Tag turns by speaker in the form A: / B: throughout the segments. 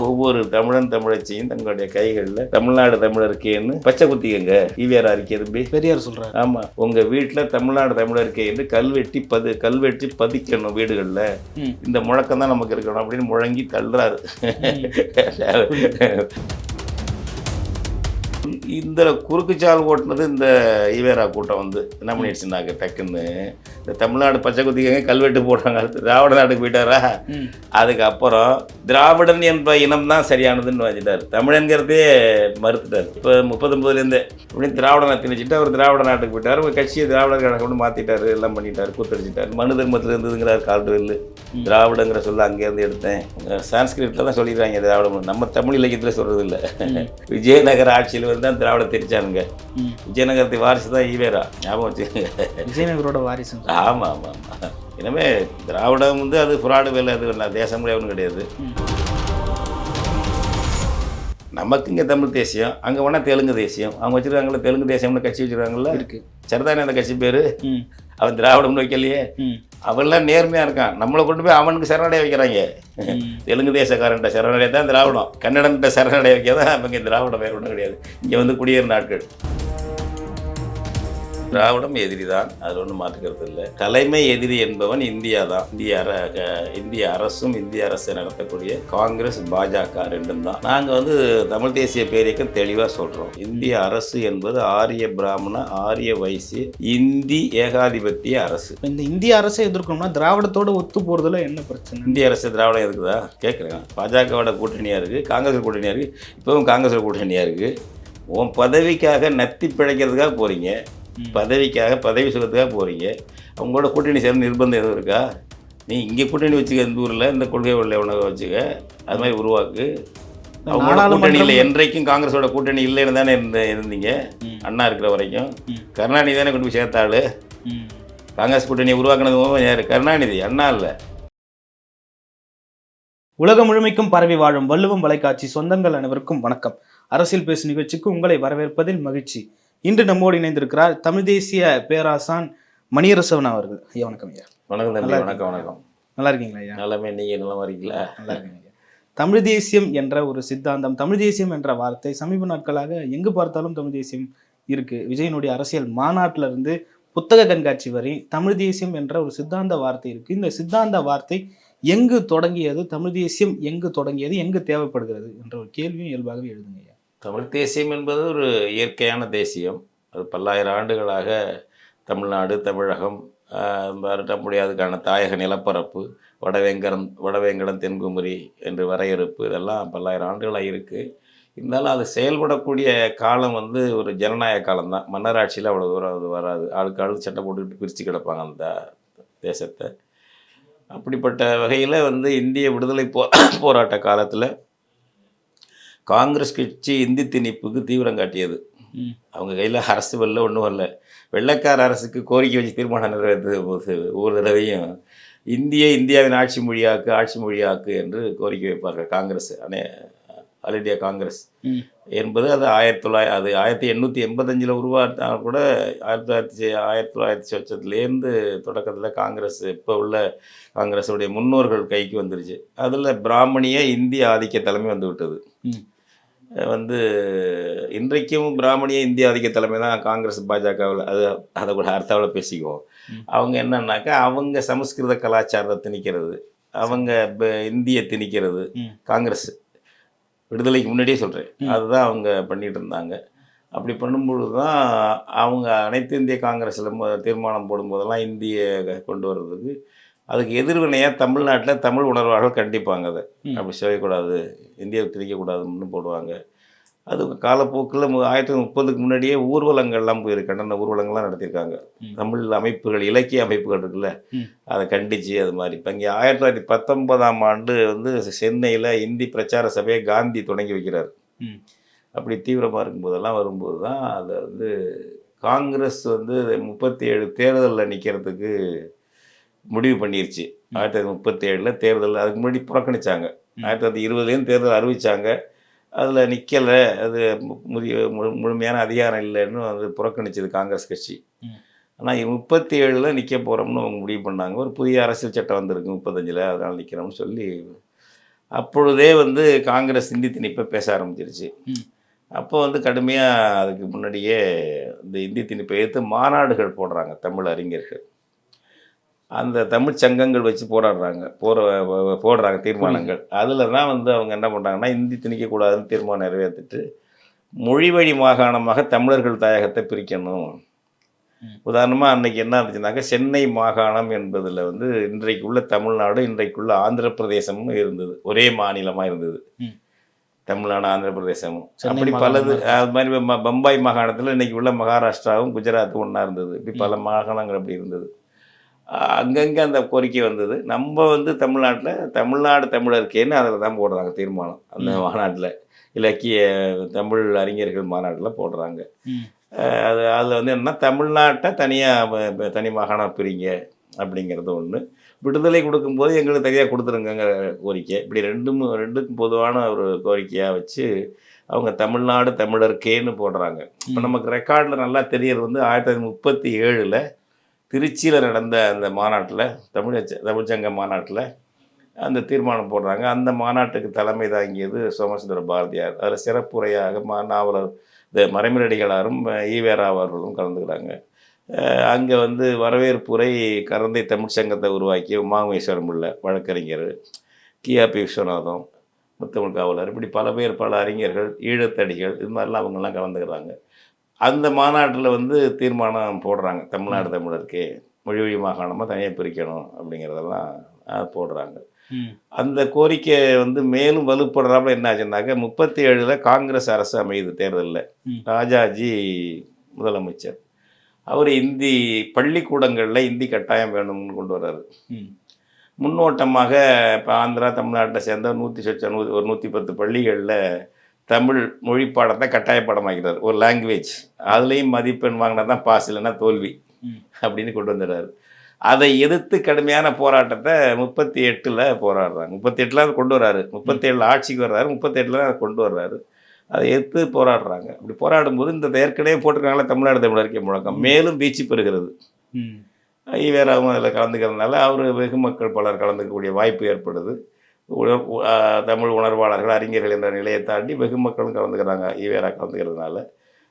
A: ஒவ்வொரு தமிழன் தமிழச்சியும் தங்களுடைய கைகளில் தமிழ்நாடு தமிழருக்கேன்னு பச்சை குத்திக்கங்க. இருக்கே தம்பி.
B: பெரியார் சொல்றாரு.
A: ஆமா. உங்க வீட்டுல தமிழ்நாடு தமிழருக்கே என்று கல்வெட்டி பது கல்வெட்டி பதிக்கணும் வீடுகள்ல. இந்த முழக்கம் தான் நமக்கு இருக்கணும் அப்படின்னு முழங்கி தள்ளுறாரு. இந்த குறுக்குச்சால் ஓட்டுனது இந்த ஈவேரா கூட்டம் வந்து என்ன பண்ணிடுச்சுனாக்க டக்குன்னு இந்த தமிழ்நாடு பச்சை குத்திக்கங்க கல்வெட்டு போடுறாங்க. திராவிட நாட்டுக்கு போயிட்டாரா. அதுக்கப்புறம் திராவிடன் என்ற இனம் தான் சரியானதுன்னு வச்சுட்டார் தமிழங்கிறதே மறுத்துட்டார். இப்போ முப்பத்தொம்பதுலேருந்து அப்படின்னு திராவிடனை திணிச்சிட்டு அவர் திராவிட நாட்டுக்கு போயிட்டார். ஒரு கட்சியை திராவிட கணக்கு கொண்டு மாற்றிட்டாரு எல்லாம் பண்ணிட்டார் கூத்தடிச்சிட்டார். மனு தர்மத்தில் இருந்ததுங்கிறார் கால்டுவெல் திராவிடங்கிற சொல்ல அங்கேருந்து எடுத்தேன். சான்ஸ்கிரிட்டில் தான் சொல்லிடுறாங்க திராவிடம் நம்ம தமிழ் இலக்கியத்தில் சொல்கிறது இல்லை விஜயநகர ஆட்சியில் வந்து தான் திராவிட திரிச்சானுங்க. விஜயநகரத்தை வாரிசு தான் ஈவேரா ஞாபகம் வச்சுக்கோங்க
B: விஜயநகரோட வாரிசு.
A: ஆமாம் ஆமாம் ஆமாம் இனிமே திராவிடம் வந்து அது புராடு வேலை அது இல்லை தேசம் கிடையாது. கிடையாது. நமக்கு இங்கே தமிழ் தேசியம் அங்கே வேணால் தெலுங்கு தேசியம். அவங்க வச்சுருக்காங்களே தெலுங்கு தேசியம்னு கட்சி வச்சுருக்காங்கல்ல?
B: இருக்கு.
A: சரிதானே அந்த கட்சி பேர். அவன் திராவிடம்னு வைக்கலையே. அவன்லாம் நேர்மையாக இருக்கான். நம்மளை கொண்டு போய் அவனுக்கு சரணடைய வைக்கிறாங்க. தெலுங்கு தேசக்காரன்ட்ட சரணடைய தான் திராவிடம். கன்னடன்ட்ட சரணடைய வைக்க தான் அவங்க திராவிடம் வேறு ஒன்றும் கிடையாது. இங்கே வந்து குடியேறு நாட்கள். திராவிடம் எதிரி தான் அது ஒன்றும் மாற்றுக்கிறது இல்லை. தலைமை எதிரி என்பவன் இந்தியா தான். இந்திய இந்திய அரசும் இந்திய அரசு நடத்தக்கூடிய காங்கிரஸ் பாஜக ரெண்டும் தான். நாங்கள் வந்து தமிழ் தேசிய பேரியக்கம் தெளிவாக சொல்கிறோம் இந்திய அரசு என்பது ஆரிய பிராமண ஆரிய வைசிய இந்தி ஏகாதிபத்திய அரசு.
B: இந்த இந்திய அரசை எதிர்க்கணும்னா திராவிடத்தோட ஒத்து போறதுல என்ன பிரச்சனை?
A: இந்திய அரசு திராவிடம் இருக்குதா கேட்குறேன் பாஜகவோட கூட்டணியாக இருக்குது காங்கிரஸ் கூட்டணியாக இருக்குது இப்போவும் காங்கிரஸ் கூட்டணியாக இருக்குது உன் பதவிக்காக நத்தி பிழைக்கிறதுக்காக போகிறீங்க. பதவிக்காக பதவி சுகத்துக்காக போகிறீங்க அவங்களோட கூட்டணி சேர்ந்து நிர்பந்தம் எதுவும் இருக்கா? நீ இங்கே கூட்டணி வச்சுக்க இந்த ஊரில்? இந்த கொள்கை உள்ள உணவை வச்சுக்க. அது மாதிரி உருவாக்கு. அவங்களோட
B: நாடாளுமன்றம்
A: கூட்டணியில் என்றைக்கும் காங்கிரஸோட கூட்டணி இல்லைன்னு தானே இருந்த இருந்தீங்க. அண்ணா இருக்கிற வரைக்கும். கருணாநிதி தானே கொண்டு போய் சேர்த்தாள். காங்கிரஸ் கூட்டணியை உருவாக்குனது யார்? கருணாநிதி அண்ணா இல்லை.
B: உலகம் முழுமைக்கும் பரவி வாழும் வள்ளுவம் வலைக்காட்சி சொந்தங்கள் அனைவருக்கும் வணக்கம். அரசியல் பேசு நிகழ்ச்சிக்கு உங்களை வரவேற்பதில் மகிழ்ச்சி. இன்று நம்மோடு இணைந்திருக்கிறார் தமிழ் தேசிய பேராசான் மணியரசவன் அவர்கள். ஐயா வணக்கம் ஐயா.
A: வணக்கம்
B: நல்லா
A: வணக்கம் வணக்கம்.
B: நல்லா இருக்கீங்களா ஐயா?
A: நலமே நீங்கள் நலமா இருக்கீங்களா?
B: நல்லா இருக்கீங்க தமிழ் தேசியம் என்ற ஒரு சித்தாந்தம் தமிழ் தேசியம் என்ற வார்த்தை சமீப நாட்களாக எங்கு பார்த்தாலும் தமிழ் தேசியம் இருக்கு. விஜயனுடைய அரசியல் மாநாட்டில இருந்து புத்தக கண்காட்சி வரை தமிழ் தேசியம் என்ற ஒரு சித்தாந்த வார்த்தை இருக்கு. இந்த சித்தாந்த வார்த்தை எங்கு தொடங்கியது தமிழ் தேசியம் எங்கு தொடங்கியது எங்கு தேவைப்படுகிறது என்ற ஒரு கேள்வியும் இயல்பாகவே எழுதுங்க ஐயா.
A: தமிழ் தேசியம் என்பது ஒரு இயற்கையான தேசியம். அது பல்லாயிரம் ஆண்டுகளாக தமிழ்நாடு தமிழகம் வரட்ட முடியாதுக்கான தாயக நிலப்பரப்பு வடவேங்கரம் வடவேங்கடம் தென்குமரி என்று வரையறுப்பு இதெல்லாம் பல்லாயிரம் ஆண்டுகளாக இருக்குது இருந்தாலும் அது செயல்படக்கூடிய காலம் வந்து ஒரு ஜனநாயக காலம்தான். மன்னராட்சியில் அவ்வளோ தூரம் அது வராது. ஆளுக்கு ஆளுக்கு சட்டை போட்டுக்கிட்டு பிரித்து கிடப்பாங்க அந்த தேசத்தை. அப்படிப்பட்ட வகையில் வந்து இந்திய விடுதலை போ போராட்ட காலத்தில் காங்கிரஸ் கட்சி இந்தி திணிப்புக்கு தீவிரம் காட்டியது. அவங்க கையில் அரசு வரல ஒன்றும் வரல. வெள்ளைக்கார அரசுக்கு கோரிக்கை வச்சு தீர்மானம் நிறைவேற்றது போது ஒவ்வொரு தடவையும் இந்திய இந்தியாவின் ஆட்சி மொழியாக்கு ஆட்சி மொழியாக்கு என்று கோரிக்கை வைப்பார்கள் காங்கிரஸ் அனே ஆல் இண்டியா காங்கிரஸ். என்பது அது ஆயிரத்தி தொள்ளாயிரத்தி அது ஆயிரத்தி எண்ணூற்றி எண்பத்தஞ்சில் உருவாக்கினா கூட ஆயிரத்தி தொள்ளாயிரத்தி ஆயிரத்தி தொள்ளாயிரத்தி சொச்சத்துலேருந்து தொடக்கத்தில் காங்கிரஸ் இப்போ உள்ள காங்கிரஸுடைய முன்னோர்கள் கைக்கு வந்துருச்சு. அதில் பிராமணிய இந்திய ஆதிக்க தலைமை வந்து விட்டது. வந்து இன்றைக்கும் பிராமணிய இந்திய ஆதிக்க தலைமை தான் காங்கிரஸ் பாஜகவில் அது அதை கூட அர்த்தாவில் பேசிக்குவோம். அவங்க என்னன்னாக்கா அவங்க சமஸ்கிருத கலாச்சாரத்தை திணிக்கிறது அவங்க இந்திய திணிக்கிறது. காங்கிரஸ் விடுதலைக்கு முன்னாடியே சொல்கிறேன். அதுதான் அவங்க பண்ணிட்டு இருந்தாங்க அப்படி பண்ணும்பொழுது தான் அவங்க அனைத்து இந்திய காங்கிரஸில் தீர்மானம் போடும்போதெல்லாம் இந்திய கொண்டு வர்றதுக்கு அதுக்கு எதிர்வினையாக தமிழ்நாட்டில் தமிழ் உணர்வாளர்கள் கண்டிப்பாங்க அதை. அப்படி செய்யக்கூடாது இந்தியாவை திணிக்கக்கூடாதுன்னு போடுவாங்க அது காலப்போக்கில் ஆயிரத்தி தொள்ளாயிரத்தி முப்பதுக்கு முன்னாடியே ஊர்வலங்கள்லாம் போயிருக்கு கண்டன ஊர்வலங்கள்லாம் நடத்தியிருக்காங்க. தமிழ் அமைப்புகள் இலக்கிய அமைப்புகள் இருக்குல்ல. அதை கண்டித்து அது மாதிரி இப்போ இங்கே ஆயிரத்தி தொள்ளாயிரத்தி பத்தொன்பதாம் ஆண்டு வந்து சென்னையில் இந்தி பிரச்சார சபையை காந்தி தொடங்கி வைக்கிறார். அப்படி தீவிரமாக இருக்கும்போதெல்லாம் வரும்போது தான் அதை வந்து காங்கிரஸ் வந்து முப்பத்தி ஏழு தேர்தலில் நிற்கிறதுக்கு முடிவு பண்ணிருச்சு. ஆயிரத்தி தொள்ளாயிரத்தி முப்பத்தி ஏழில் தேர்தல் அதுக்கு முன்னாடி புறக்கணிச்சாங்க. ஆயிரத்தி தொள்ளாயிரத்தி இருபதுலேயும் தேர்தல் அறிவிச்சாங்க. அதில் நிற்கலை அது முதிய முழு முழுமையான அதிகாரம் இல்லைன்னு அது புறக்கணிச்சது காங்கிரஸ் கட்சி. ஆனால் முப்பத்தி ஏழில் நிற்க போகிறோம்னு அவங்க முடிவு பண்ணாங்க. ஒரு புதிய அரசியல் சட்டம் வந்திருக்கு முப்பத்தஞ்சில் அதனால் நிற்கிறோம்னு சொல்லி. அப்பொழுதே வந்து காங்கிரஸ் இந்தி திணிப்பை பேச ஆரம்பிச்சிருச்சு. அப்போ வந்து கடுமையாக அதுக்கு முன்னாடியே இந்த இந்தி திணிப்பை எதிர்த்து மாநாடுகள் போடுறாங்க தமிழ் அறிஞர்கள். அந்த தமிழ் சங்கங்கள் வச்சு போராடுறாங்க. போற போடுறாங்க தீர்மானங்கள். அதில் தான் வந்து அவங்க என்ன பண்ணுறாங்கன்னா இந்தி திணிக்கக்கூடாதுன்னு தீர்மானம் நிறைவேற்றிட்டு மொழி வழி மாகாணமாக தமிழர்கள் தாயகத்தை பிரிக்கணும். உதாரணமாக அன்னைக்கு என்ன இருந்துச்சுனாக்கா சென்னை மாகாணம் என்பதில் வந்து இன்றைக்கு உள்ள தமிழ்நாடு இன்றைக்குள்ள ஆந்திர பிரதேசமும் இருந்தது. ஒரே மாநிலமாக இருந்தது. தமிழ்நாடு ஆந்திர பிரதேசமும் அப்படி பலது. அது மாதிரி பம்பாய் மாகாணத்தில் இன்னைக்கு உள்ள மகாராஷ்டிராவும் குஜராத்தும் ஒன்றா இருந்தது. இப்படி பல மாகாணங்கள் அப்படி இருந்தது. அங்கங்கே அந்த கோரிக்கை வந்தது. நம்ம வந்து தமிழ்நாட்டில் தமிழ்நாடு தமிழருக்கேன்னு அதில் தான் போடுறாங்க தீர்மானம்? அந்த. மாநாட்டில். இலக்கிய தமிழ் அறிஞர்கள் மாநாட்டில் போடுறாங்க. அது அதில் வந்து என்னன்னா தமிழ்நாட்டை தனியாக தனி மாகாணம் பிரிங்க அப்படிங்கிறது ஒன்று விடுதலை கொடுக்கும்போது எங்களுக்கு தனியாக கொடுத்துருங்கிற கோரிக்கை. இப்படி ரெண்டும் ரெண்டுக்கும் பொதுவான ஒரு கோரிக்கையாக வச்சு அவங்க தமிழ்நாடு தமிழருக்கேன்னு போடுறாங்க. இப்போ. நமக்கு ரெக்கார்டில் நல்லா தெரியறது வந்து ஆயிரத்தி தொள்ளாயிரத்தி முப்பத்தி ஏழில் திருச்சியில் நடந்த அந்த மாநாட்டில் தமிழச்ச தமிழ்ச்சங்க மாநாட்டில் அந்த தீர்மானம் போடுறாங்க. அந்த மாநாட்டுக்கு தலைமை தாங்கியது சோமசுந்தர பாரதியார். அதில் சிறப்புரையாக மா நாவலர் இந்த மறைமலடிகளாரும் ஈவேரா அவர்களும் கலந்துக்கிறாங்க. அங்கே வந்து வரவேற்புரை கரந்தை தமிழ் சங்கத்தை உருவாக்கிய உமாமேஸ்வரம் உள்ள வழக்கறிஞர் கிஆபி விஸ்வநாதம் முத்தமிழ் காவலர் இப்படி பல பேர் பல அறிஞர்கள் ஈழத்தடிகள் இது மாதிரிலாம் அவங்கெல்லாம் கலந்துக்கிறாங்க. அந்த மாநாட்டில் வந்து தீர்மானம் போடுறாங்க தமிழ்நாடு தமிழருக்கு மொழி வழி மாகாணமாக தனியாக பிரிக்கணும் அப்படிங்கிறதெல்லாம் போடுறாங்க. அந்த கோரிக்கை வந்து மேலும் வலுப்படுறாப்புல என்ன முப்பத்தி ஏழில் காங்கிரஸ் அரசு அமையுது தேர்தலில். ராஜாஜி முதலமைச்சர் அவர் இந்தி பள்ளிக்கூடங்களில் இந்தி கட்டாயம் வேணும்னு கொண்டு வர்றாரு. முன்னோட்டமாக இப்போ ஆந்திரா தமிழ்நாட்டை சேர்ந்த நூற்றி சொச்ச நூ ஒரு நூற்றி பத்து பள்ளிகளில் தமிழ் மொழி பாடத்தை கட்டாய பாடமாக்கிறார் ஒரு லாங்குவேஜ் அதுலேயும் மதிப்பெண் வாங்கினா தான் பாஸ் இல்லைன்னா தோல்வி. அப்படின்னு கொண்டு வந்துடுறாரு. அதை எதிர்த்து கடுமையான போராட்டத்தை முப்பத்தி எட்டில் போராடுறாங்க முப்பத்தி எட்டில் அதை கொண்டு வர்றாரு. முப்பத்தி ஏழில் ஆட்சிக்கு வர்றாரு. முப்பத்தி எட்டில் அதை கொண்டு வர்றாரு. அதை எதிர்த்து போராடுறாங்க. அப்படி போராடும்போது இந்த ஏற்கனவே போட்டிருக்காங்களே தமிழ்நாடு தமிழருக்கே முழக்கம். மேலும் வீச்சு பெறுகிறது. ஈவேராவும் அதில் கலந்துக்கிறதுனால அவர் வெகு மக்கள் பலர் கலந்துக்கக்கூடிய வாய்ப்பு ஏற்படுது. தமிழ் உணர்வாளர்கள் அறிஞர்கள் என்ற நிலையை தாண்டி வெகு மக்களும் கலந்துக்கிறாங்க. ஈவேரா கலந்துக்கிறதுனால.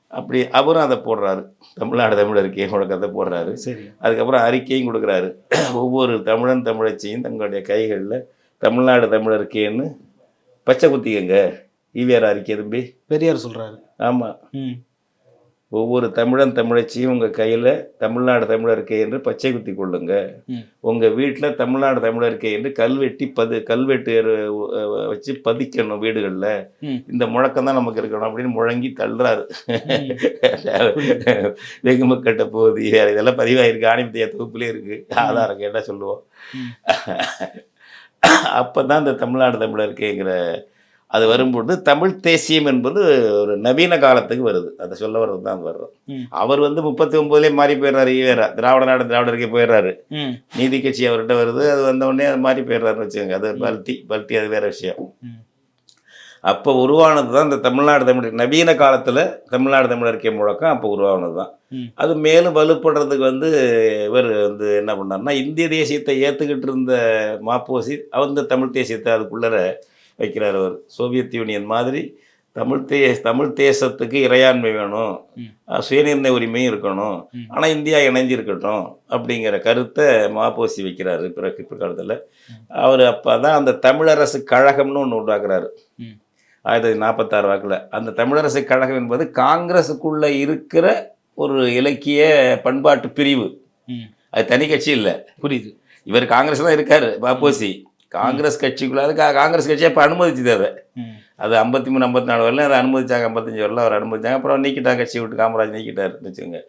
A: அப்படி அவரும் அதை போடுறாரு. தமிழ்நாடு தமிழருக்கே முழக்கத்தை போடுறாரு.
B: சரி.
A: அதுக்கப்புறம் அறிக்கையும் கொடுக்குறாரு. ஒவ்வொரு தமிழன் தமிழச்சியும் தங்களுடைய கைகளில் தமிழ்நாடு தமிழருக்கேன்னு பச்சை குத்திக்கங்க. ஈவேரா அறிக்கை தம்பி.
B: பெரியார் சொல்றாரு.
A: ஆமாம். ஒவ்வொரு தமிழன் தமிழச்சியும் உங்கள் கையில் தமிழ்நாடு தமிழருக்கே என்று பச்சை குத்தி கொள்ளுங்க. உங்கள் வீட்டில் தமிழ்நாடு தமிழருக்கே என்று கல்வெட்டி பது கல்வெட்டு வச்சு பதிக்கணும் வீடுகளில். இந்த முழக்கம் தான் நமக்கு இருக்கணும் அப்படின்னு முழங்கி தள்ளுறாரு
B: ம்.
A: வெகு மக்கள்கிட்ட போகுது வேற இதெல்லாம் பதிவாயிருக்கு ஆணிமத்திய தொகுப்புலேயே இருக்குது ஆதாரம் கேட்டால் சொல்லுவோம். அப்போ தான் இந்த தமிழ்நாடு தமிழருக்கேங்கிற அது வரும்பொழுது தமிழ் தேசியம் என்பது ஒரு நவீன காலத்துக்கு வருது அதை சொல்ல வர்றது தான் வர்றோம். அவர் வந்து முப்பத்தி ஒம்போதுலேயே மாறி போயிடுறாரு ஈவேரா திராவிட நாடு திராவிடருக்கே போயிடுறாரு. நீதி கட்சி அவர்கிட்ட வருது அது வந்த உடனே அது மாறி போயிடுறாருன்னு வச்சுக்கோங்க அது பல்ட்டி பல்ட்டி அது வேற விஷயம். அப்போ உருவானது தான் இந்த தமிழ்நாடு தமிழர் நவீன காலத்தில் தமிழ்நாடு தமிழருக்கே முழக்கம் அப்போ உருவானது தான். அது மேலும் வலுப்படுறதுக்கு வந்து இவர் வந்து என்ன பண்ணாருன்னா இந்திய தேசியத்தை ஏற்றுக்கிட்டு இருந்த மாப்போசி அவர் இந்த தமிழ் தேசியத்தை அதுக்குள்ளர வைக்கிறார் அவர். சோவியத் யூனியன் மாதிரி தமிழ் தே தமிழ் தேசத்துக்கு இறையாண்மை வேணும். சுயநிர்ணய உரிமையும் இருக்கணும். ஆனால் இந்தியா இணைஞ்சிருக்கட்டும் அப்படிங்கிற கருத்தை மாப்போசி வைக்கிறாரு பிறகு பிற்காலத்தில் அவர் அப்போ தான் அந்த தமிழரசு கழகம்னு ஒன்று உண்டாக்குறாரு.
B: ம்.
A: ஆயிரத்தி தொள்ளாயிரத்தி நாற்பத்தாறு வாக்கில். அந்த தமிழரசு கழகம் என்பது காங்கிரஸுக்குள்ளே இருக்கிற ஒரு இலக்கிய பண்பாட்டு பிரிவு. அது தனி கட்சி இல்லை.
B: புரியுது.
A: இவர் காங்கிரஸ் தான் இருக்காரு பாப்போசி காங்கிரஸ் கட்சிக்குள்ளார காங்கிரஸ் கட்சியை இப்போ அனுமதிச்சுது அதை.
B: ம்.
A: அது ஐம்பத்தி மூணு ஐம்பத்தி நாலு வரல அதை அனுமதிச்சாங்க ஐம்பத்தஞ்சு வரல அவர் அனுமதிச்சாங்க. அப்புறம் நீக்கிட்டாங்க கட்சி விட்டு காமராஜ் நீக்கிட்டார் வச்சுக்கோங்க.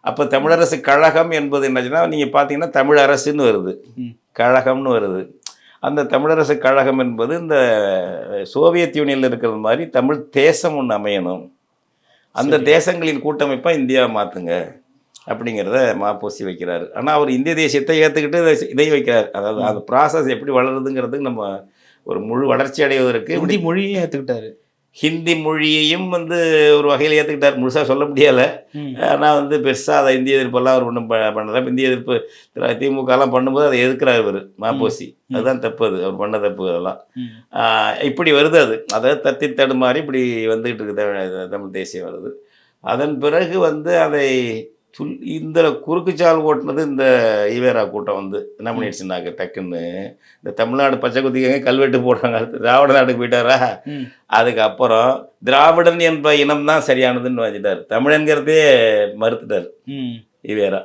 A: அப்போ தமிழரசு கழகம் என்பது என்னச்சுன்னா நீங்கள் பார்த்தீங்கன்னா தமிழரசுன்னு வருது.
B: ம்.
A: கழகம்னு வருது. அந்த தமிழரசு கழகம் என்பது இந்த சோவியத் யூனியனில் இருக்கிறது மாதிரி தமிழ் தேசம் ஒன்று அமையணும். அந்த. தேசங்களின் கூட்டமைப்பாக இந்தியாவை மாற்றுங்க அப்படிங்கிறத மாப்போசி வைக்கிறாரு. ஆனால் அவர் இந்திய தேசியத்தை ஏற்றுக்கிட்டு இதை இதையும் வைக்கிறார். அதாவது அந்த ப்ராசஸ் எப்படி வளருதுங்கிறதுக்கு நம்ம ஒரு முழு வளர்ச்சி அடைவதற்கு
B: ஹிந்தி மொழியே ஏத்துக்கிட்டாரு.
A: ஹிந்தி மொழியையும் வந்து ஒரு வகையில் ஏற்றுக்கிட்டார் முழுசாக சொல்ல முடியலை. ஆனால் வந்து பெருசாக அதை இந்திய எதிர்ப்பெல்லாம் அவர் ஒன்றும் பண்ணல. இந்திய எதிர்ப்பு திரு- திமுகலாம் பண்ணும்போது அதை எதிர்க்கிறார் இவர்? மாப்போசி அதுதான் தப்பு அது. அவர் பண்ண தப்பு அதெல்லாம். இப்படி வருது அது. அதாவது தத்தி தடுமாறி இப்படி வந்துகிட்டு இருக்கு தமிழ் தமிழ் தேசியம் வருது. அதன் பிறகு வந்து அதை சுல் இந்த குறுக்குச்சால் ஓட்டுனது இந்த ஈவேரா கூட்டம் வந்து. என்ன பண்ணிடுச்சுனாக்க டக்குன்னு இந்த தமிழ்நாடு பச்சை குத்திக்கங்க கல்வெட்டு போடுறாங்க. திராவிட நாட்டுக்கு போயிட்டாரா. அதுக்கப்புறம் திராவிடன் என்ற இனம் தான் சரியானதுன்னு வச்சுட்டார் தமிழன்கிறதே மறுத்துட்டார். ஈவேரா.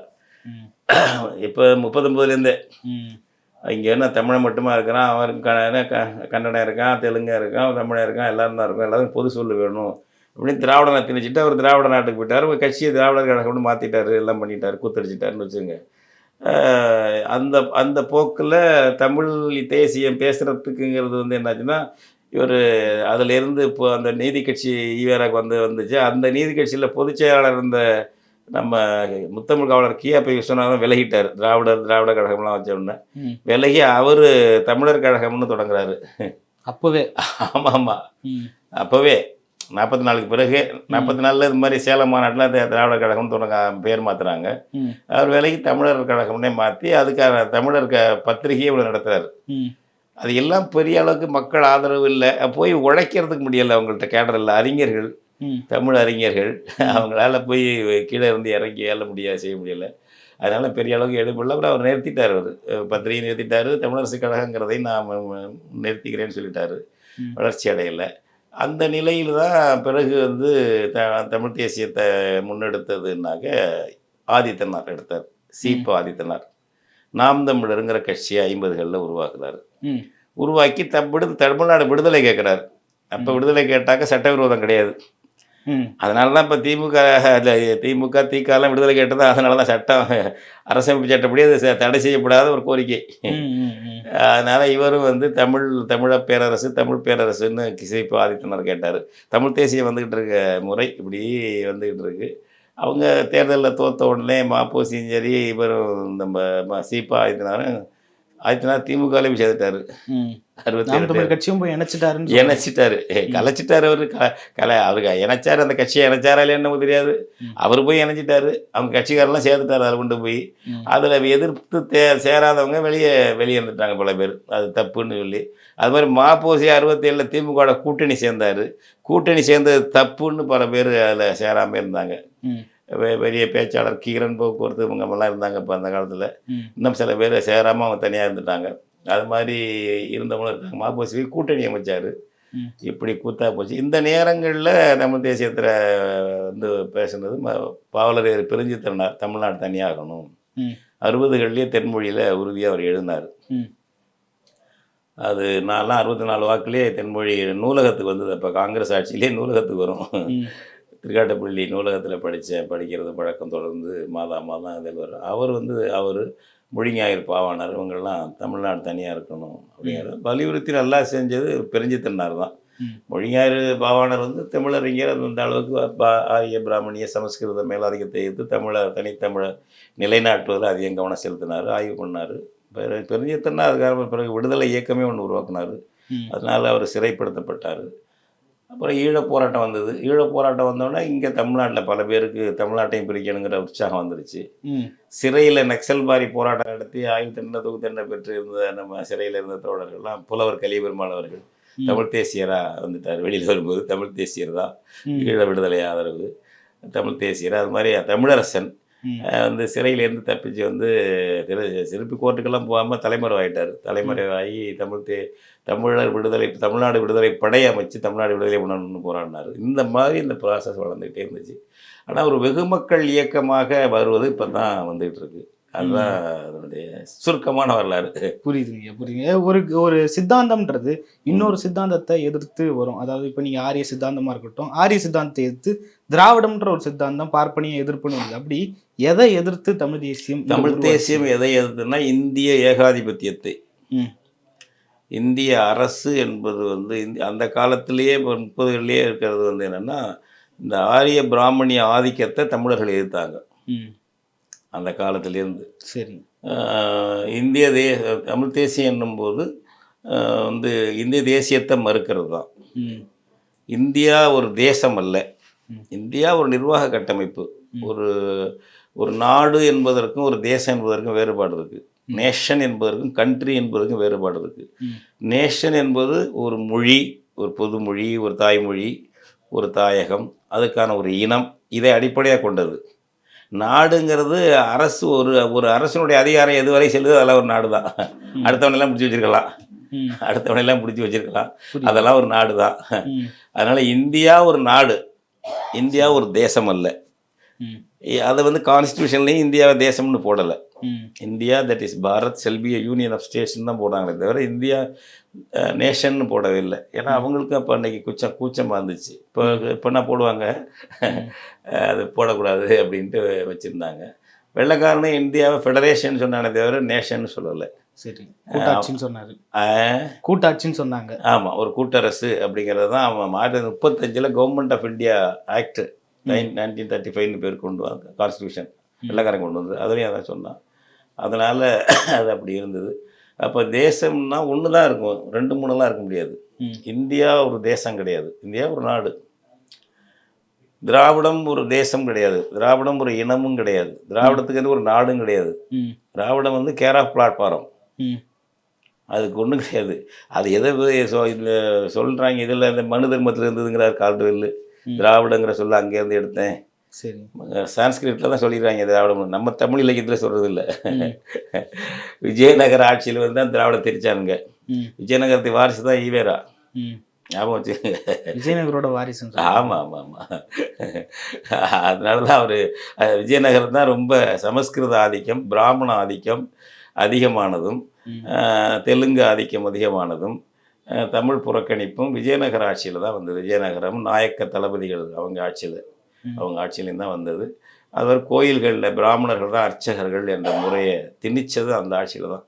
A: இப்போ முப்பத்தொம்பதுலேருந்தே. இங்கே என்ன தமிழன் மட்டுமா இருக்கிறான்? அவன் கன்னடம் இருக்கான் தெலுங்கு இருக்கான் தமிழன் இருக்கான் எல்லாரும் தான் இருக்கும் எல்லாரும் பொது சொல்லு வேணும். அப்படின்னு திராவிடனை திணிச்சிட்டு அவர் திராவிட நாட்டுக்கு போயிட்டார். கட்சியை திராவிடர் கழகம்னு மாற்றிட்டாரு எல்லாம் பண்ணிட்டார் கூத்தடிச்சிட்டாருன்னு வச்சுங்க அந்த அந்த போக்கில் தமிழ் தேசியம் பேசுகிறதுக்குங்கிறது வந்து என்னாச்சுன்னா இவர் அதிலிருந்து இப்போ அந்த நீதி கட்சி ஈவேராக்கு வந்து வந்துச்சு. அந்த நீதி கட்சியில் பொதுச் செயலாளர் இருந்த நம்ம முத்தமிழ் காவலர் கியாபி விஸ்வநாதன் விலகிட்டார். திராவிடர் திராவிட கழகம்லாம் வச்ச உடனே
B: ம்.
A: விலகி அவர் தமிழர் கழகம்னு தொடங்குறாரு.
B: அப்பவே.
A: ஆமாம் ஆமாம். அப்போவே. நாற்பத்தி நாலுக்கு பிறகு நாற்பத்தி நாலில் இது மாதிரி சேலம் மாநாட்டில் திராவிட கழகம் தொடங்க பேர் மாற்றுறாங்க. அவர் விலகி தமிழர் கழகம்னே மாற்றி அதுக்கான தமிழர் க பத்திரிகையை இவர் நடத்துகிறார். அது எல்லாம் பெரிய அளவுக்கு மக்கள் ஆதரவு இல்லை. போய் உழைக்கிறதுக்கு முடியல அவங்கள்ட்ட கேடர் இல்லை அறிஞர்கள். தமிழ் அறிஞர்கள் அவங்களால போய் கீழே இருந்து இறங்கி ஏல முடியாது செய்ய முடியல. அதனால பெரிய அளவுக்கு எடுப்பில்லை அப்புறம் அவர் நிறுத்திட்டார் அவர். பத்திரிகை நிறுத்திட்டாரு. தமிழரசு கழகங்கிறதை நான் நிறுத்திக்கிறேன்னு சொல்லிட்டாரு. வளர்ச்சி அடையலை. அந்த நிலையில் தான் பிறகு வந்து த தமிழ் தேசியத்தை முன்னெடுத்ததுனாக்க ஆதித்தனார் எடுத்தார். சீப்பு ஆதித்தனார். நாம் தமிழருங்கிற கட்சியை ஐம்பதுகளில் உருவாக்குறாரு. உருவாக்கி தம் விடு தமிழ்நாடு விடுதலை கேட்குறாரு அப்போ விடுதலை கேட்டாக்க சட்டவிரோதம் கிடையாது. அதனால தான் இப்போ திமுக திமுக திகாலாம் விடுதலை கேட்டது அதனால தான் சட்டம் அரசமைப்பு சட்டப்படி அது தடை செய்யப்படாத ஒரு கோரிக்கை. அதனால் இவரும் வந்து தமிழ் தமிழ பேரரசு தமிழ் பேரரசுன்னு கிசைப்பு ஆதித்தனர் கேட்டார். தமிழ் தேசியம் வந்துக்கிட்டு இருக்க முறை இப்படி வந்துக்கிட்டு இருக்கு. அவங்க தேர்தலில் தோத்த உடனே மாப்போசியும் சரி இவரும் நம்ம சீப்பா ஆதித்தனாரும் ஆதித்தனார் திமுகவிலே போய் சேர்த்துட்டாரு. அறுபத்தி
B: கட்சியும் போய் இணைச்சிட்டாருன்னு சொல்றீங்க.
A: இணைச்சிட்டாரு. கலைச்சிட்டாரு அவரு. கலை அவருக்கு இணைச்சாரு. அந்த கட்சியை இணைச்சாரா இல்லையா நமக்கு தெரியாது. அவர் போய் இணைச்சிட்டாரு அவங்க கட்சிக்காரெல்லாம் சேர்த்துட்டாரு அதில் கொண்டு போய். அதில் எதிர்த்து தே சேராதவங்க வெளியே வெளியே இருந்துட்டாங்க பல பேர். அது தப்புன்னு சொல்லி. அது மாதிரி மாப்போசி அறுபத்தேழில் திமுகவோட கூட்டணி சேர்ந்தார். கூட்டணி சேர்ந்தது தப்புன்னு பல பேர் அதில் சேராமல் இருந்தாங்க. பெரிய பேச்சாளர் கீரன் போக்குவரத்து இவங்கெல்லாம் இருந்தாங்க இப்போ அந்த காலத்தில். இன்னும் சில பேர் சேராமல் அவங்க தனியாக இருந்துட்டாங்க அது மாதிரி இருந்தவங்களும் இருக்காங்க மாப்போசி கூட்டணி அமைச்சார். இப்படி கூத்தா போச்சு இந்த நேரங்களில் தமிழ் தேசியத்தில் வந்து பேசுனது ம- பாவலர் பிரிஞ்சு தரனார் தமிழ்நாடு தனியாகணும். அறுபதுகள்லேயே தென்மொழியில் உறுதியாக அவர் எழுதினார். அது நான்லாம் அறுபத்தி நாலு வாக்குலேயே தென்மொழி நூலகத்துக்கு வந்தது அப்போ காங்கிரஸ் ஆட்சியிலே நூலகத்துக்கு வரும். திருக்காட்டுப்பள்ளி நூலகத்தில் படித்தேன் படிக்கிறது பழக்கம் தொடர்ந்து மாதா மாதம் இதில் வரும் அவர் வந்து அவர் மொழிஞாயிறு பாவாணர். இவங்கெல்லாம் தமிழ்நாடு தனியாக இருக்கணும் அப்படிங்கிறத வலியுறுத்தி நல்லா செஞ்சது பிரிஞ்சு தன்னார் தான். மொழிஞாயிறு பாவாணர் வந்து தமிழறிஞர் அந்த அளவுக்கு பா- ஆரிய பிராமணிய சமஸ்கிருத மேலாதிக்கத்தை எதிர்த்து தமிழை தனித்தமிழை நிலைநாட்டுவதில் அதிகம் கவனம் செலுத்தினார் ஆய்வு பண்ணார். பெருஞ்சித்தன்னா அதுக்காக பிறகு விடுதலை இயக்கமே ஒன்று உருவாக்குனார். அதனால் அவர் சிறைப்படுத்தப்பட்டார். அப்புறம் ஈழப் போராட்டம் வந்தது ஈழப் போராட்டம் வந்தோடனே இங்கே தமிழ்நாட்டில் பல பேருக்கு தமிழ்நாட்டையும் பிரிக்கணுங்கிற உற்சாகம் வந்துருச்சு. சிறையில் நக்சல் பாரி போராட்டம் நடத்தி ஆய்வு தண்டனை தொகுதி தண்டனை பெற்று இருந்த நம்ம சிறையில் இருந்த தோழர்கள்லாம் புலவர் கலிபெருமாள் அவர்கள். தமிழ் தேசியராக வந்துட்டார் வெளியில் வரும்போது தமிழ் தேசியர் தான். ஈழ விடுதலை ஆதரவு தமிழ் தேசியர் அது மாதிரி தமிழரசன் வந்து சிறையிலேருந்து தப்பிச்சு வந்து திரு- திருப்பி கோர்ட்டுக்கெல்லாம் போகாமல் தலைமறைவாயிட்டார் தலைமறைவாகி தமிழ் தே தமிழர் விடுதலை தமிழ்நாடு விடுதலை படை அமைச்சு தமிழ்நாடு விடுதலை பண்ணணும்னு போராடினார். இந்த மாதிரி இந்த ப்ராசஸ் வளர்ந்துக்கிட்டே இருந்துச்சு. ஆனால் ஒரு வெகுமக்கள் இயக்கமாக வருவது இப்போ தான் வந்துகிட்டு அதுதான் அதனுடைய சுருக்கமான வரலாறு.
B: புரியுதுங்க புரியுதுங்க ஒரு ஒரு சித்தாந்தம்ன்றது இன்னொரு சித்தாந்தத்தை எதிர்த்து வரும். அதாவது இப்போ நீங்க ஆரிய சித்தாந்தமா இருக்கட்டும் ஆரிய சித்தாந்தத்தை எதிர்த்து திராவிடம்ன்ற ஒரு சித்தாந்தம் பார்ப்பனிய எதிர்ப்புன்னு வருது. அப்படி எதை எதிர்த்து தமிழ் தேசியம்
A: தமிழ்? தேசியம் எதை எதிர்த்துன்னா இந்திய ஏகாதிபத்தியத்தை.
B: ம்.
A: இந்திய அரசு என்பது வந்து அந்த காலத்திலேயே இப்போ முப்பதுகளிலேயே இருக்கிறது வந்து என்னென்னா இந்த ஆரிய பிராமணிய ஆதிக்கத்தை தமிழர்கள் எதிர்த்தாங்க.
B: ம்.
A: அந்த காலத்திலேருந்து.
B: சரி.
A: இந்திய தே தமிழ் தேசியம் என்னும்போது வந்து இந்திய தேசியத்தை மறுக்கிறது தான். இந்தியா ஒரு தேசம் அல்ல. இந்தியா ஒரு நிர்வாக கட்டமைப்பு. ஒரு ஒரு நாடு என்பதற்கும் ஒரு தேசம் என்பதற்கும் வேறுபாடு இருக்குது நேஷன் என்பதற்கும் கண்ட்ரி என்பதற்கும் வேறுபாடு இருக்குது. நேஷன் என்பது ஒரு மொழி ஒரு பொது மொழி ஒரு தாய்மொழி ஒரு தாயகம் அதுக்கான ஒரு இனம் இதை அடிப்படையாக கொண்டது. நாடுங்கிறது அரசு ஒரு ஒரு அரசினுடைய அதிகாரம் எதுவரை செல்லுதோ அதெல்லாம் ஒரு நாடு தான். அடுத்தவனெல்லாம் பிடிச்சி வச்சிருக்கலாம். அடுத்தவனெல்லாம் பிடிச்சி வச்சிருக்கலாம். அதெல்லாம் ஒரு நாடு தான் அதனால் இந்தியா ஒரு நாடு. இந்தியா ஒரு தேசம் அல்ல. அதை வந்து கான்ஸ்டியூஷன்லேயும் இந்தியாவை தேசம்னு போடலை. India that is Bharat shall be union of ஸ்டேட்ஸ்னு தான் போடாங்களே தவிர இந்தியா நேஷன்னு போடவே இல்லை ஏன்னா அவங்களுக்கும் அப்போ அன்னைக்கு குச்சம் கூச்சமாக இருந்துச்சு. இப்போ இப்போ என்ன போடுவாங்க? அது போடக்கூடாது அப்படின்ட்டு வச்சுருந்தாங்க. வெள்ளைக்காரனே இந்தியாவை ஃபெடரேஷன் சொன்னானே தவிர நேஷன் சொல்லலை.
B: சரி. கூட்டாட்சின்னு சொன்னாரு. கூட்டாட்சின்னு சொன்னாங்க.
A: ஆமாம் ஒரு கூட்டரசு அப்படிங்கிறது தான் அவன் ஆயிரத்தி முப்பத்தஞ்சில் government of India act nine nineteen thirty ஃபைவ்னு பேர் கொண்டு வாங்க கான்ஸ்டியூஷன் வெள்ளக்காரன் கொண்டு வந்து அதுலேயும் அதான் சொன்னான். அதனால் அது அப்படி இருந்தது. அப்போ தேசம்னா ஒன்று தான் இருக்கும். ரெண்டு மூணுலாம் இருக்க முடியாது. இந்தியா ஒரு தேசம் கிடையாது. இந்தியா ஒரு நாடு. திராவிடம் ஒரு தேசம் கிடையாது. திராவிடம் ஒரு இனமும் கிடையாது. திராவிடத்துக்கு வந்து ஒரு நாடும் கிடையாது. திராவிடம் வந்து கேர் ஆஃப் பிளாட்ஃபாரம் அதுக்கு ஒன்றும் கிடையாது. அது எதை சொ இந்த சொல்கிறாங்க இதில் இந்த மனு தர்மத்தில் இருந்ததுங்கிறார் கால்டுவெல்
B: ம்.
A: திராவிடங்கிற சொல்ல அங்கேருந்து எடுத்தேன்.
B: சரி.
A: சான்ஸ்கிரிட்டில் தான் சொல்லிடுறாங்க திராவிடம் நம்ம தமிழ் இலக்கியத்தில் சொல்கிறது இல்லை விஜயநகர ஆட்சியில் வந்து தான் திராவிடம் தெரிச்சானுங்க. விஜயநகரத்தை வாரிசு தான் ஈவேரா. ஞாபகம் வச்சுக்கோங்க.
B: விஜயநகரோட வாரிசுன்னு
A: ஆமாம் ஆமாம் ஆமாம் அதனால தான் அவர் விஜயநகரம் தான் ரொம்ப சமஸ்கிருத ஆதிக்கம் பிராமண ஆதிக்கம் அதிகமானதும் தெலுங்கு ஆதிக்கம் அதிகமானதும் தமிழ் புறக்கணிப்பும் விஜயநகர ஆட்சியில் தான் வந்தது. விஜயநகரம் நாயக்க தளபதிகள் அவங்க ஆட்சியில். அவங்க ஆட்சியிலையும் தான் வந்தது. அவர் கோயில்களில் பிராமணர்கள் தான் அர்ச்சகர்கள் என்ற முறையை திணிச்சது அந்த ஆட்சியில் தான்.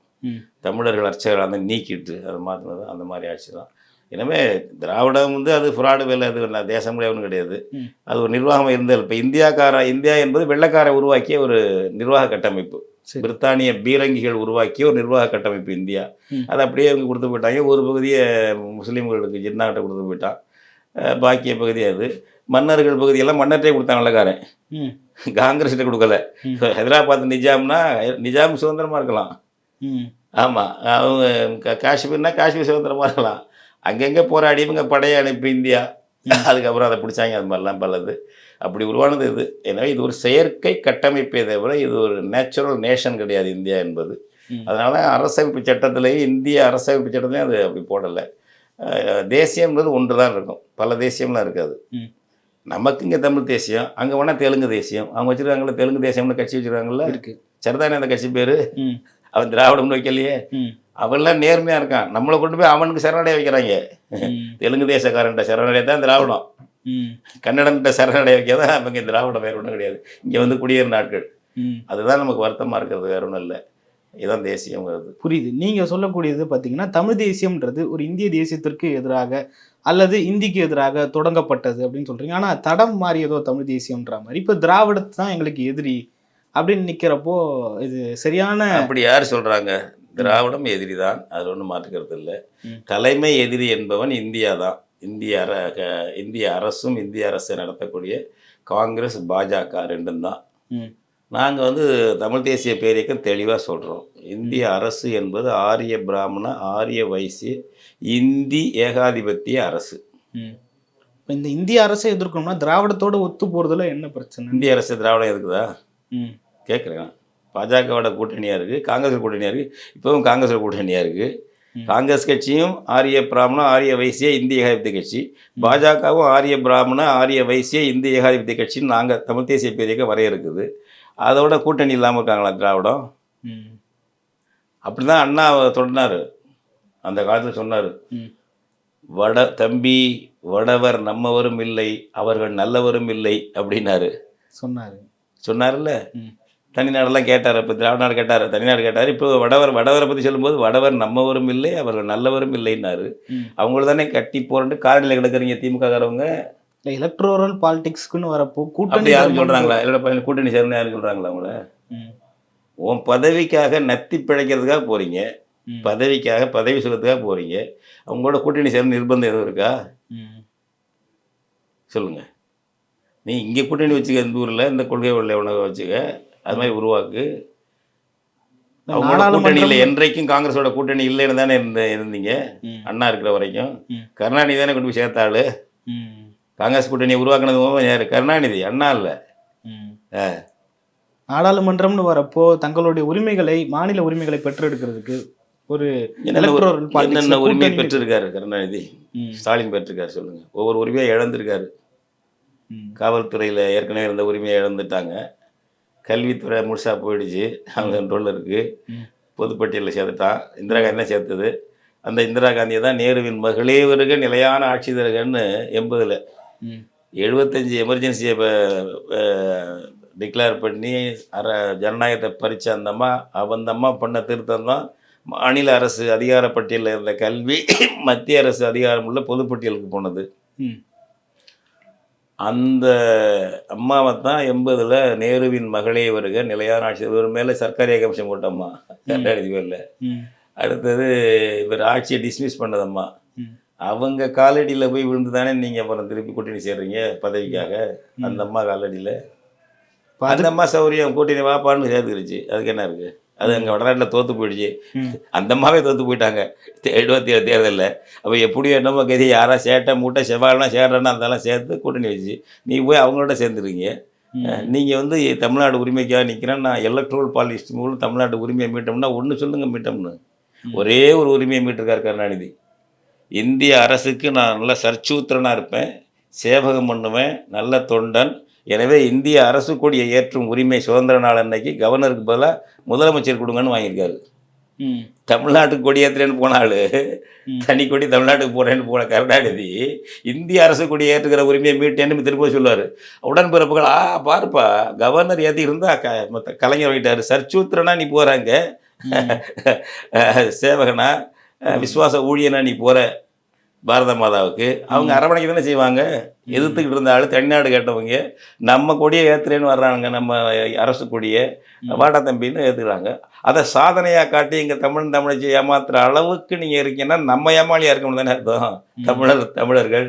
A: தமிழர்கள் அர்ச்சகர்கள் அந்த நீக்கிட்டு அதை மாற்றினது அந்த மாதிரி ஆட்சி தான். எனவே திராவிடம் வந்து அது ஃப்ராடு வேலை அது தேசம் ஒன்றும் கிடையாது. அது ஒரு நிர்வாகம் இருந்தது. இப்போ இந்தியாக்கார இந்தியா என்பது வெள்ளைக்கார உருவாக்கிய ஒரு நிர்வாக கட்டமைப்பு. பிரித்தானிய பீரங்கிகள் உருவாக்கிய ஒரு நிர்வாக கட்டமைப்பு இந்தியா. அதை அப்படியே அவங்க கொடுத்து போயிட்டாங்க. ஒரு பகுதியை முஸ்லீம்களுக்கு ஜின்னாக்கிட்ட கொடுத்து போயிட்டான். பாக்கிய பகுதி அது. மன்னர்கள் பகுதியெல்லாம் மன்னர்கிட்டே கொடுத்தான் வெள்ளைக்காரன் காங்கிரஸ்கிட்ட கொடுக்கல. ஹைதராபாத் நிஜாம்னா நிஜாம் சுதந்திரமாக இருக்கலாம். ஆமாம் அவங்க காஷ்மீர்னா காஷ்மீர் சுதந்திரமாக இருக்கலாம். அங்கங்கே போராடி இவங்க படையை அனுப்பி இந்தியா. அதுக்கப்புறம் அதை பிடிச்சாங்க அது மாதிரிலாம் பலது. அப்படி உருவானது இது. எனவே இது ஒரு செயற்கை கட்டமைப்பே தவிர இது ஒரு நேச்சுரல் நேஷன் கிடையாது இந்தியா என்பது. அதனால அரசமைப்பு சட்டத்திலேயே இந்திய அரசமைப்பு சட்டத்திலையும் அது அப்படி போடலை. தேசியம்ன்றது ஒன்று தான் இருக்கும். பல தேசியம்லாம் இருக்காது. நமக்கு இங்கே தமிழ் தேசியம் அங்கே வேணால் தெலுங்கு தேசியம். அவங்க வச்சுருக்காங்களே தெலுங்கு தேசியம்னு கட்சி வச்சுருக்காங்கல்ல?
B: இருக்கு.
A: சரிதானே அந்த கட்சி பேர். அவன் திராவிடம்னு வைக்கலையே. அவன்லாம் நேர்மையாக இருக்கான். நம்மளை கொண்டு போய் அவனுக்கு சரணடைய வைக்கிறாங்க. தெலுங்கு தேசக்காரன்ட்ட சரணடைய தான் திராவிடம். கன்னடன்ட்ட சரணடைய வைக்க தான் அவங்க திராவிடம் வேறு ஒன்றும் கிடையாது. இங்கே வந்து குடியேறு நாட்கள். அதுதான் நமக்கு வருத்தமாக இருக்கிறது வேற ஒன்றும் இல்லை. இதுதான் தேசியங்கிறது
B: புரியுது. நீங்க சொல்லக்கூடியது பாத்தீங்கன்னா தமிழ் தேசியம்ன்றது ஒரு இந்திய தேசியத்திற்கு எதிராக அல்லது இந்திக்கு எதிராக தொடங்கப்பட்டது அப்படின்னு சொல்றீங்க. ஆனா தடம் மாறியதோ தமிழ் தேசியம்ன்ற மாதிரி. இப்ப திராவிடத்தை தான் எங்களுக்கு எதிரி அப்படின்னு நிக்கிறப்போ இது சரியான
A: அப்படி யார் சொல்கிறாங்க திராவிடம் எதிரி தான் அது ஒன்றும் மாற்றுக்கிறது இல்லை. தலைமை எதிரி என்பவன் இந்தியா தான் இந்திய அர க- இந்திய அரசும் இந்திய அரசை நடத்தக்கூடிய காங்கிரஸ் பாஜக ரெண்டும் தான் நாங்கள் வந்து தமிழ் தேசிய பேரியக்கம் தெளிவாக சொல்கிறோம் இந்திய அரசு என்பது ஆரிய பிராமண ஆரிய வைசிய இந்தி ஏகாதிபத்திய அரசு.
B: இப்ப இந்த இந்திய அரசை எதிர்க்கணும்னா திராவிடத்தோட ஒத்து போறதுல என்ன பிரச்சனை?
A: இந்திய அரசு திராவிடம் இருக்குதா
B: ம்,
A: கேட்குறேன் பாஜகவோட கூட்டணியாக இருக்குது காங்கிரஸ் கூட்டணியாக இருக்குது இப்போவும் காங்கிரஸ் கூட்டணியாக இருக்குது. காங்கிரஸ் கட்சியும் ஆரிய பிராமண ஆரிய வைசிய இந்திய ஏகாதிபத்திய கட்சி. பாஜகவும் ஆரிய பிராமண ஆரிய வைசிய இந்திய ஏகாதிபத்திய கட்சின்னு நாங்கள் தமிழ் தேசிய பேரியக்கம் வரையறுக்குது அதோட கூட்டணி இல்லாமல் இருக்காங்களா திராவிடம்? அப்படி தான் அண்ணா தொடர்னார் அந்த காலத்தில் சொன்னார். வட தம்பி வடவர் நம்மவரும் இல்லை அவர்கள் நல்லவரும் இல்லை அப்படின்னாரு.
B: சொன்னாரு.
A: சொன்னார்ல தனிநாடெல்லாம் கேட்டார் இப்போ திராவிட கேட்டார் தனிநாடு கேட்டார். இப்போ வடவர் வடவரை பற்றி சொல்லும்போது வடவர் நம்மவரும் இல்லை அவர்கள் நல்லவரும் இல்லைன்னாரு. அவங்கள தானே கட்டி போறேன்னு காரணியில் கிடக்குறீங்க திமுககாரவங்க
B: இல்ல எலக்ட்ரோரல் பாலிடிக்ஸ்க்குன்னு வரப்போ கூட்டணி
A: யாரும் சொல்கிறாங்களா பையன் கூட்டணி சேர்ந்து யாரும் சொல்கிறாங்களா அவங்கள? உன் பதவிக்காக நத்தி பிழைக்கிறதுக்காக போகிறீங்க பதவிக்காக பதவி சொல்றதுக்காக போகிறீங்க அவங்களோட கூட்டணி சேர்ந்து நிர்பந்தம் எதுவும் இருக்கா. சொல்லுங்கள் நீ இங்கே கூட்டணி வச்சுக்க இந்த ஊரில் இந்த கொள்கை உள்ள உணவை வச்சுக்க. அது மாதிரி உருவாக்கு அவங்களோட கூட்டணியில் என்றைக்கும் காங்கிரஸோட கூட்டணி இல்லைன்னு தானே இருந்த இருந்தீங்க. அண்ணா இருக்கிற வரைக்கும். கருணாநிதி தானே கொண்டு போய் சேர்த்தாள். காங்கிரஸ் கூட்டணியை உருவாக்குனது யார்? கருணாநிதி அண்ணா இல்லை.
B: நாடாளுமன்றம்னு வரப்போ தங்களுடைய உரிமைகளை மாநில உரிமைகளை பெற்றெடுக்கிறதுக்கு ஒரு
A: என்னென்ன
B: electoral
A: உரி-
B: politics ல
A: என்னென்ன உரிமை
B: கூட்டணி
A: பெற்றிருக்காரு கருணாநிதி? ஸ்டாலின் பெற்றிருக்காரு சொல்லுங்க. ஒவ்வொரு உரிமையை இழந்திருக்காரு. காவல்துறையில் ஏற்கனவே இருந்த உரிமையை இழந்துட்டாங்க. கல்வித்துறை முழுசாக போயிடுச்சு. அவங்க கண்ட்ரோலில் இருக்குது. பொதுப்பட்டியலில் சேர்த்துட்டான் இந்திரா காந்தி தான் சேர்த்தது. அந்த இந்திரா காந்தியை தான் நேருவின் மகளே வருக நிலையான ஆட்சி தருகன்னு எண்பதில். எழுபத்தஞ்சி எமர்ஜென்சியை டிக்ளேர் பண்ணி அர ஜனநாயகத்தை பறிச்ச அந்த அம்மா அந்த அம்மா பண்ண திருத்தம் தான் மாநில அரசு அதிகார பட்டியலில் இருந்த கல்வி மத்திய அரசு அதிகாரமுள்ள பொதுப்பட்டியலுக்கு போனது. அந்த அம்மாவை தான் எண்பதில் நேருவின் மகளே வருக நிலையான ஆட்சி. இவர் மேலே சர்க்காரி கமிஷன் போட்டம்மா. கருணாநிதி பேரில் அடுத்தது இவர் ஆட்சியை டிஸ்மிஸ் பண்ணதம்மா. அவங்க காலடியில் போய் விழுந்து தானே நீங்கள் அப்புறம் திருப்பி கூட்டணி சேர்றீங்க பதவிக்காக? அந்த அம்மா காலடியில். அந்த அம்மா சௌரியம் கூட்டணி வாப்பான்னு சேர்த்துருச்சு அதுக்கு என்ன இருக்குது அது அங்கே வடநாட்டில் தோற்று போயிடுச்சு. அந்த அம்மாவே தோற்று போயிட்டாங்க. எழுபத்தி ஏழு தேர்தலில். அப்போ எப்படியோ என்னமோ கதி யாரா சேட்டை மூட்டை செவ்வாய்னா சேர்றேன்னா அதெல்லாம் சேர்த்து கூட்டணி வச்சு நீ போய் அவங்களோட சேர்ந்துருக்கீங்க. நீங்கள் வந்து தமிழ்நாடு உரிமைக்காக நிற்கிறேன் நான் எலக்ட்ரோல் பாலிசி மூலம் தமிழ்நாடு உரிமையை மீட்டோம்னா ஒன்று சொல்லுங்கள் மீட்டோம்னு. ஒரே ஒரு உரிமையை மீட்டிருக்கார் கருணாநிதி. இந்திய அரசுக்கு நான் நல்ல சர்ச்சூத்திரனாக இருப்பேன். சேவகம் பண்ணுவேன். நல்ல தொண்டன் எனவே இந்திய அரசு கொடியை ஏற்றும் உரிமை சுதந்திர நாள் அன்னைக்கு கவர்னருக்கு பதிலாக முதலமைச்சர் கொடுங்கன்னு வாங்கியிருக்காரு. தமிழ்நாட்டுக்கு கொடி ஏற்றுறேன்னு போனாள்
B: ம்.
A: தனி கொடி தமிழ்நாட்டுக்கு போகிறேன்னு போன கருணாநிதி இந்திய அரசு கொடி ஏற்றுக்கிற உரிமையை மீட்டேன்னு திரும்ப சொல்லுவார். உடன்பிறப்புகள் ஆ பாருப்பா கவர்னர் ஏற்றி இருந்தா க மொத்த கலைஞர் வாங்கிட்டாரு. சர்ச்சூத்திரனா நீ போகிறாங்க சேவகனா அஹ், விசுவாச ஊழியனா நீ போகிற பாரத மாதாவுக்கு. அவங்க அரவணைக்கு தானே செய்வாங்க? எதிர்த்துக்கிட்டு இருந்த ஆள் தனிநாடு கேட்டவங்க நம்ம கொடியை ஏற்றுறேன்னு வர்றாங்க நம்ம அரசு கொடியை வாடா தம்பின்னு ஏற்றுக்கிறாங்க அதை சாதனையாக காட்டி இங்கே தமிழ் தமிழச்சி ஏமாத்துற அளவுக்கு நீங்கள் இருக்கீங்கன்னா நம்ம ஏமாளியாக இருக்கணும் தானே அர்த்தம்? தமிழர் தமிழர்கள்.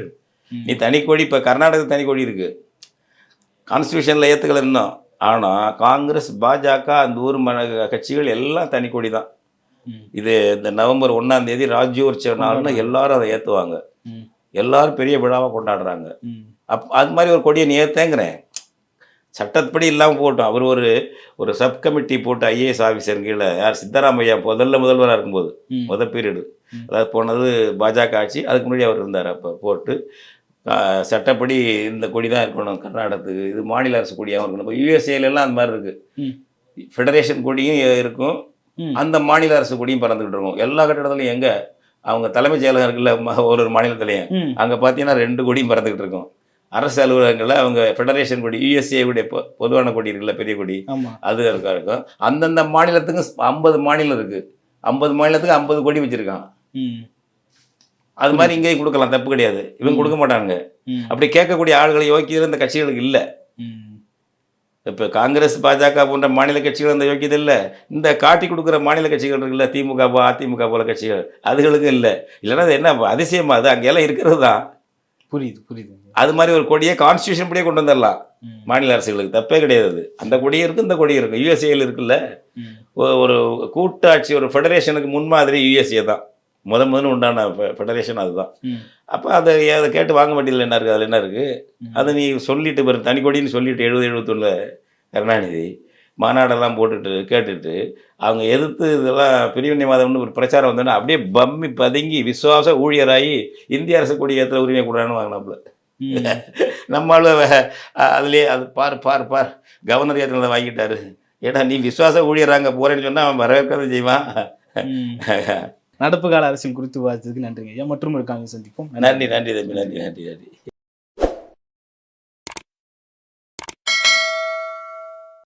A: நீ தனிக்கொடி இப்போ கர்நாடகத்தில் தனிக்கொடி இருக்குது கான்ஸ்டியூஷனில் ஏற்றுக்கல இன்னும். ஆனால் காங்கிரஸ் பாஜக அந்த ஊர் மன கட்சிகள் எல்லாம் தனிக்கொடி தான் இது இந்த நவம்பர் ஒன்றாம் தேதி ராஜ்யோற்சவ நாள்னு எல்லாரும் அதை ஏற்றுவாங்க எல்லாரும் பெரிய விழாவாக கொண்டாடுறாங்க. அப் அது மாதிரி ஒரு கொடியை நீ ஏற்றேங்கிறேன் சட்டப்படி இல்லாமல் போட்டோம் அவர் ஒரு ஒரு சப் கமிட்டி போட்டு ஐஏஎஸ் ஆஃபீஸர் கீழே யார்? சித்தராமையா முதல்ல முதல்வராக இருக்கும்போது
B: ம்.
A: முத பீரியடு. அதாவது போனது பாஜக ஆட்சி அதுக்கு முன்னாடி அவர் இருந்தார் அப்போ போட்டு. சட்டப்படி இந்த கொடி தான் இருக்கணும் கர்நாடகத்துக்கு இது மாநில அரசு கொடியாகவும் இருக்கணும். இப்போ யுஎஸ்ஏலாம் அந்த மாதிரி இருக்குது. ஃபெடரேஷன் கொடியும் இருக்கும். அந்த மாநில அரசு கொடியும் பறந்துக்கிட்டு இருக்கும். எல்லா கட்டிடத்துலையும் எங்கே? அவங்க தலைமைச் செயலகம் இருக்குல்ல ஒரு ஒரு மாநிலத்திலையும். அங்கே பார்த்தீங்கன்னா ரெண்டு கொடியும் பறந்துக்கிட்டு இருக்கும். அரசு அலுவலகங்களில் அவங்க ஃபெடரேஷன் கொடி யுஎஸ்ஏ உடைய பொ- பொதுவான கொடி இருக்குல்ல பெரிய கொடி. அது இருக்கா இருக்கும். அந்தந்த மாநிலத்துக்கு ஐம்பது மாநிலம் இருக்குது ஐம்பது மாநிலத்துக்கு ஐம்பது கொடி வச்சுருக்கான். அது மாதிரி இங்கேயும் கொடுக்கலாம் தப்பு கிடையாது. இவங்க கொடுக்க மாட்டாங்க அப்படி கேட்கக்கூடிய ஆள்களை யோக்கியது இந்த கட்சிகளுக்கு இல்லை. இப்போ காங்கிரஸ் பாஜக போன்ற மாநில கட்சிகள் அந்த யோக்கியது இல்லை. இந்த காட்டி கொடுக்குற மாநில கட்சிகள் இருக்குல்ல திமுக அதிமுக போல கட்சிகள் அதுகளுக்கும் இல்லை. இல்லைன்னா அது என்ன அதிசயமா? அது அங்கெல்லாம் இருக்கிறது தான்.
B: புரியுது புரியுது.
A: அது மாதிரி ஒரு கொடியை கான்ஸ்டியூஷன் படியே கொண்டு வந்துடலாம். மாநில அரசுகளுக்கு. தப்பே கிடையாது. அந்த கொடியும் இருக்குது இந்த கொடியும் இருக்குது யூஎஸ்ஏல இருக்குல்ல. ஒரு கூட்டாட்சி ஒரு ஃபெடரேஷனுக்கு முன்மாதிரி யுஎஸ்ஏ தான். முத முதல்ல உண்டான ஃபெடரேஷன் அதுதான். அப்போ அதை அதை கேட்டு வாங்க வேண்டியதில்லை என்ன இருக்குது அதில் என்ன இருக்குது. அதை நீ சொல்லிட்டு பாரு தனி கொடின்னு சொல்லிட்டு எழுபது எழுபத்தொன்னில் கருணாநிதி மாநாடெல்லாம் போட்டுட்டு கேட்டுட்டு அவங்க எதிர்த்து இதெல்லாம் பிரிவினைவாதம்னு ஒரு பிரச்சாரம் வந்தோன்னா அப்படியே பம்மி பதுங்கி விசுவாச ஊழியராகி இந்திய அரசு கொடி ஏற்றுற உரிமை கூடாதுன்னு வாங்கினாப்புல.
B: ம்.
A: நம்மளால அதுலேயே அது பார் பார் பார் கவர்னர் ஏற்றினதை வாங்கிட்டாரு. ஏடா நீ விசுவாச ஊழியராங்க போறேன்னு சொன்னா அவன் வரவேற்கதான் செய்வான்.
B: நடப்பு கால அரசியல் குறித்து விவாதித்ததுக்கு நன்றிங்க ஐயா. மற்றும் ஒரு காங்க சந்திப்போம்
A: நன்றி நன்றி தம்பி நன்றி நன்றி நன்றி.